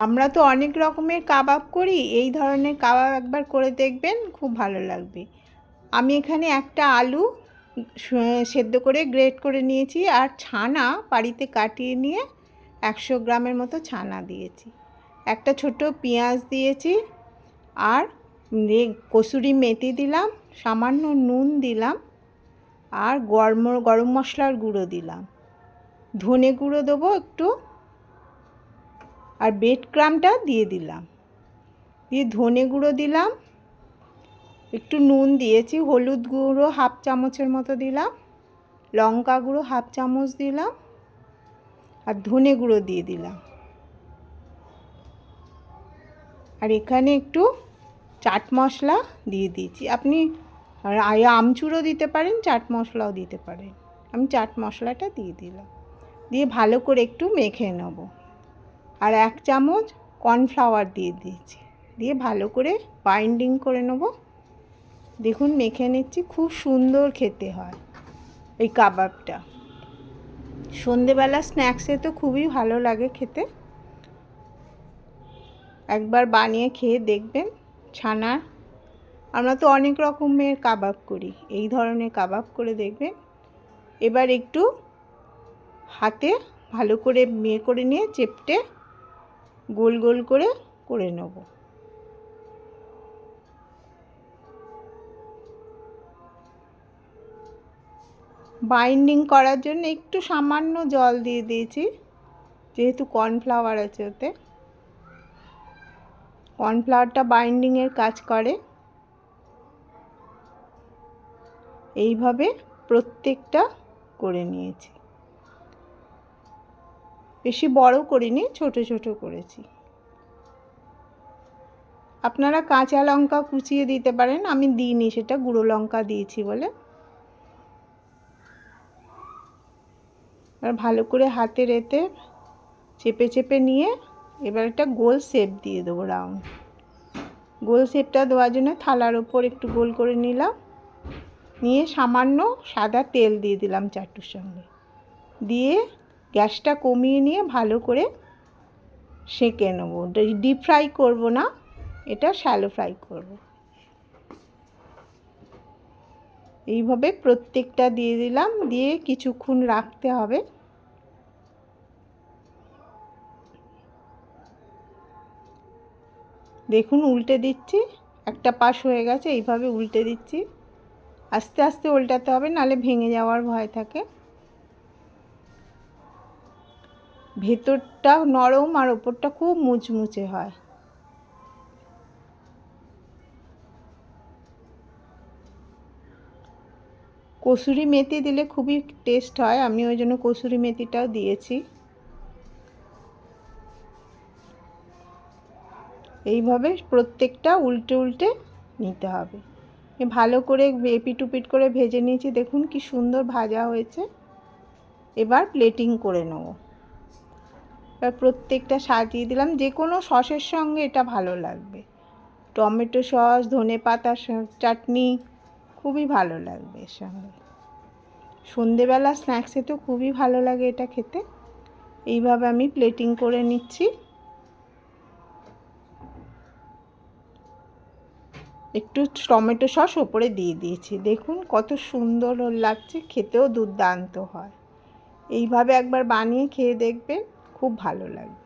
আমরা তো অনেক রকমের কাবাব করি, এই ধরনের কাবাব একবার করে দেখবেন, খুব ভালো লাগবে। আমি এখানে একটা আলু সেদ্ধ করে গ্রেট করে নিয়েছি আর ছানা বাড়িতে কাটিয়ে নিয়ে একশো গ্রামের মতো ছানা দিয়েছি। একটা ছোট পেঁয়াজ দিয়েছি আর কসুরি মেথি দিলাম, সামান্য নুন দিলাম আর গরম গরম মশলার গুঁড়ো দিলাম। ধনে গুঁড়ো দেবো একটু আর বেড ক্রামটা দিয়ে দিলাম। দিয়ে ধনে গুঁড়ো দিলাম। একটু নুন দিয়েছি, হলুদ গুঁড়ো হাফ চামচের মতো দিলাম, লঙ্কা গুঁড়ো হাফ চামচ দিলাম আর ধনে গুঁড়ো দিয়ে দিলাম। আর এখানে একটু চাট মশলা দিয়ে দিয়েছি। আপনি আর আমচুরও দিতে পারেন, চাট মশলাও দিতে পারেন। আমি চাট মশলাটা দিয়ে দিলাম। দিয়ে ভালো করে একটু মেখে নেব। আর এক চামচ কর্নফ্লাওয়ার দিয়ে দিয়েছি। দিয়ে ভালো করে বাইন্ডিং করে নেব। দেখুন, মেখে নিচ্ছি। খুব সুন্দর খেতে হয় এই কাবাবটা। সন্ধেবেলা স্ন্যাক্সে তো খুবই ভালো লাগে খেতে। একবার বানিয়ে খেয়ে দেখবেন, ছানা। আমরা তো অনেক রকমের কাবাব করি, এই ধরনের কাবাব করে দেখবেন। এবার একটু হাতে ভালো করে মেয়ে করে নিয়ে চেপটে গোল গোল করে করে নেব। বাইন্ডিং করার জন্য একটু সামান্য জল দিয়ে দিয়েছি, যেহেতু কর্নফ্লাওয়ার আছে ওতে। কর্নফ্লাওয়ারটা বাইন্ডিংয়ের কাজ করে। এইভাবে প্রত্যেকটা করে নিয়েছি। বেশি বড় করিনি, ছোট ছোট করেছি। আপনারা কাঁচা লঙ্কা কুচিয়ে দিতে পারেন, আমি দিইনি, সেটা গুঁড়ো লঙ্কা দিয়েছি বলে। আর ভালো করে হাতের এতে চেপে চেপে নিয়ে এবার একটা গোল শেপ দিয়ে দেবো রাউন্ড গোল শেপটা দেওয়ার জন্য থালার ওপর একটু গোল করে নিলাম। নিয়ে সামান্য সাদা তেল দিয়ে দিলাম চাটুর সঙ্গে। দিয়ে গ্যাসটা কমিয়ে নিয়ে ভালো করে সেঁকে নেব। ডিপ ফ্রাই করব না, এটা শ্যালো ফ্রাই করব। এইভাবে প্রত্যেকটা দিয়ে দিলাম, দিয়ে কিছুক্ষণ রাখতে হবে। দেখুন উল্টে দিচ্ছি, একটা পাশ হয়ে গেছে, এইভাবে উল্টে দিচ্ছি। আস্তে আস্তে উল্টাতে হবে, নালে ভেঙে যাওয়ার ভয় থাকে। ভেতরটা নরম আর ওপরটা খুব মুচমুচে হয়। কসুরি মেথি দিলে খুবই টেস্ট হয়, আমি ওই জন্য কসুরি মেথিটাও দিয়েছি। এইভাবে প্রত্যেকটা উল্টে উল্টে নিতে হবে। ভালো করে এপিট উপিট করে ভেজে নিয়েছি, দেখুন কি সুন্দর ভাজা হয়েছে। এবার প্লেটিং করে নেব। এবার প্রত্যেকটা সাজিয়ে দিলাম। যে কোনো সসের সঙ্গে এটা ভালো লাগবে। টমেটো সস, ধনে পাতা চাটনি খুবই ভালো লাগবে এর সঙ্গে। সন্ধেবেলা স্ন্যাক্সে তো খুবই ভালো লাগে এটা খেতে। এইভাবে আমি প্লেটিং করে নিচ্ছি। একটু টমেটো সস ওপরে দিয়ে দিয়েছি। দেখুন কত সুন্দর লাগছে, খেতেও দুর্দান্ত হয়। এইভাবে একবার বানিয়ে খেয়ে দেখবেন। খুব ভালো লাগবে